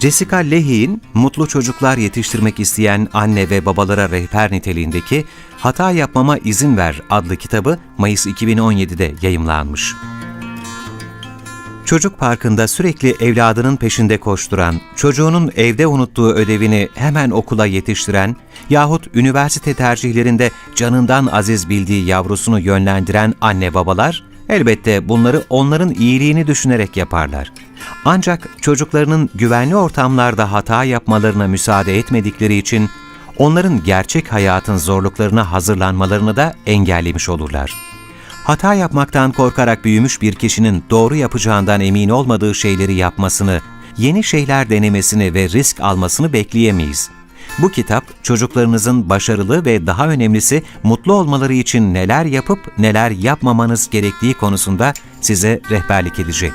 Jessica Leahy'in Mutlu Çocuklar Yetiştirmek isteyen anne ve babalara rehber niteliğindeki Hata Yapmama İzin Ver adlı kitabı Mayıs 2017'de yayımlanmış. Çocuk parkında sürekli evladının peşinde koşturan, çocuğunun evde unuttuğu ödevini hemen okula yetiştiren yahut üniversite tercihlerinde canından aziz bildiği yavrusunu yönlendiren anne babalar elbette bunları onların iyiliğini düşünerek yaparlar. Ancak çocuklarının güvenli ortamlarda hata yapmalarına müsaade etmedikleri için onların gerçek hayatın zorluklarına hazırlanmalarını da engellemiş olurlar. Hata yapmaktan korkarak büyümüş bir kişinin doğru yapacağından emin olmadığı şeyleri yapmasını, yeni şeyler denemesini ve risk almasını bekleyemeyiz. Bu kitap çocuklarınızın başarılı ve daha önemlisi mutlu olmaları için neler yapıp neler yapmamanız gerektiği konusunda size rehberlik edecek.